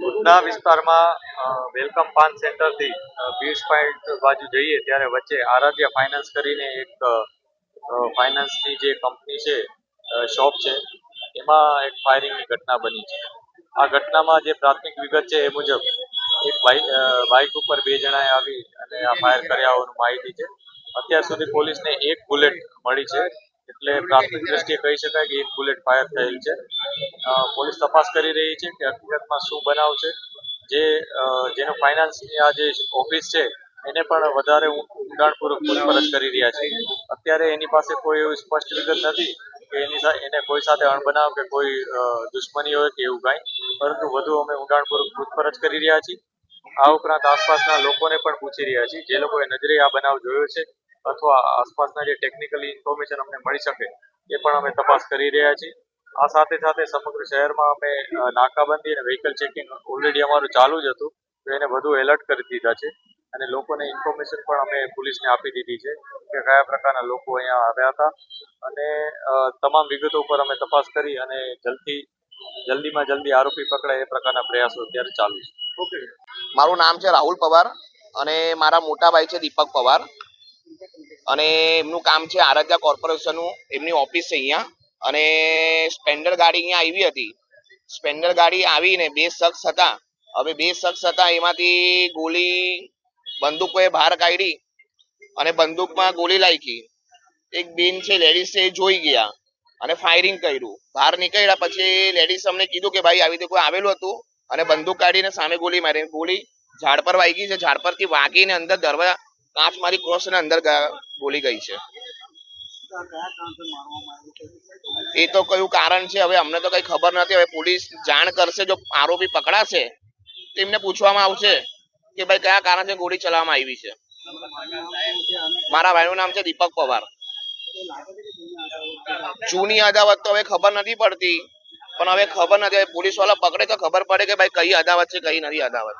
ઉધના વિસ્તારમાં વેલકમ પાન સેન્ટરથી અ, પોઈન્ટ બાજુ જઈએ ત્યારે વચ્ચે આરાધ્ય ફાઇનાન્સ કરીને એક ફાઇનાન્સની જે કંપની છે શોપ છે એમાં એક ફાયરિંગની ઘટના બની છે. આ ઘટનામાં જે પ્રાથમિક વિગત છે એ મુજબ એક બાઇક બાઇક ઉપર બે જણાએ આવી અને આ ફાયર કર્યા હોવાનું માહિતી છે. અત્યાર સુધી પોલીસને એક બુલેટ મળી છે. એટલે પ્રાથમિક દ્રષ્ટિએ કહી શકાય કે એક બુલેટ ફાયર થયેલ છે. પોલીસ તપાસ કરી રહી છે કે હકીકતમાં શું બનાવ છે. જે જેનો ફાઇનાન્સની આ જે ઓફિસ છે, એને પણ વધારે ઊંડાણપૂર્વક પૂછપરછ કરી રહ્યા છે. અત્યારે એની પાસે કોઈ એવી સ્પષ્ટ વિગત નથી કે એની એને કોઈ સાથે અણબનાવ કે કોઈ દુશ્મની હોય કે એવું કાંઈ. પરંતુ વધુ અમે ઊંડાણપૂર્વક પૂછપરછ કરી રહ્યા છીએ. આ ઉપરાંત આસપાસના લોકોને પણ પૂછી રહ્યા છીએ. જે લોકોએ નજરે આ બનાવ જોયો છે. અથવા આસપાસના જે ટેકનિકલી ઇન્ફોર્મેશન અમને મળી શકે, એ પણ અમે તપાસ કરી રહ્યા છીએ. આ સાથે સાથે સમગ્ર શહેરમાં અમે નાકાબંધી અને વ્હીકલ ચેકિંગ ઓલરેડી અમારું ચાલુ જ હતું. તો એને વધુ એલર્ટ કરી દીધા છે. અને લોકોને ઇન્ફોર્મેશન પણ અમે પોલીસને આપી દીધી છે કે કયા પ્રકારના લોકો અહીંયા આવ્યા હતા. અને તમામ વિગતો ઉપર અમે તપાસ કરી અને જલ્દી, જલ્દીમાં જલ્દી આરોપી પકડાય એ પ્રકારના પ્રયાસો અત્યારે ચાલુ છે. મારું નામ છે રાહુલ પવાર અને મારા મોટા ભાઈ છે દીપક પવાર. અને એમનું કામ છે આરાધ્યા કોર્પોરેશનનું એમની ઓફિસ છે અહીંયા. અને સ્પેન્ડર ગાડી અહીંયા આવી હતી. સ્પેન્ડર ગાડી આવીને બે શખ્સ હતા. હવે બે શખ્સ હતા, એમાંથી ગોલી બંદૂકો એ બહાર કાઢી અને બંદૂકમાં ગોલી લાગી એક બેન છે લેડીઝ છે, એ જોઈ ગયા અને ફાયરિંગ કર્યું. બહાર નીકળ્યા પછી લેડીઝ અમને કીધું કે ભાઈ, આવી રીતે કોઈ આવેલું હતું. અને બંદૂક કાઢીને સામે ગોલી મારી ગોલી ઝાડ પર વાગી છે. ઝાડ પરથી વાગીને અંદર દરવાજા કાચ મારી ક્રોસ ને અંદર બોલી ગઈ છે. એ તો કયું કારણ છે? હવે અમને તો કઈ ખબર નથી. હવે પોલીસ જાણ કરશે જો આરોપી પકડાશે તેમને પૂછવામાં આવશે કે ભાઈ કયા કારણથી ગોળી ચલાવવામાં આવી છે. મારા ભાઈનું નામ છે દીપક પવાર. જૂની અદાવત તો હવે ખબર નથી પડતી. પણ હવે ખબર નથી. પોલીસવાળા પકડે તો ખબર પડે કે ભાઈ કઈ અદાવત છે, કઈ નથી અદાવત.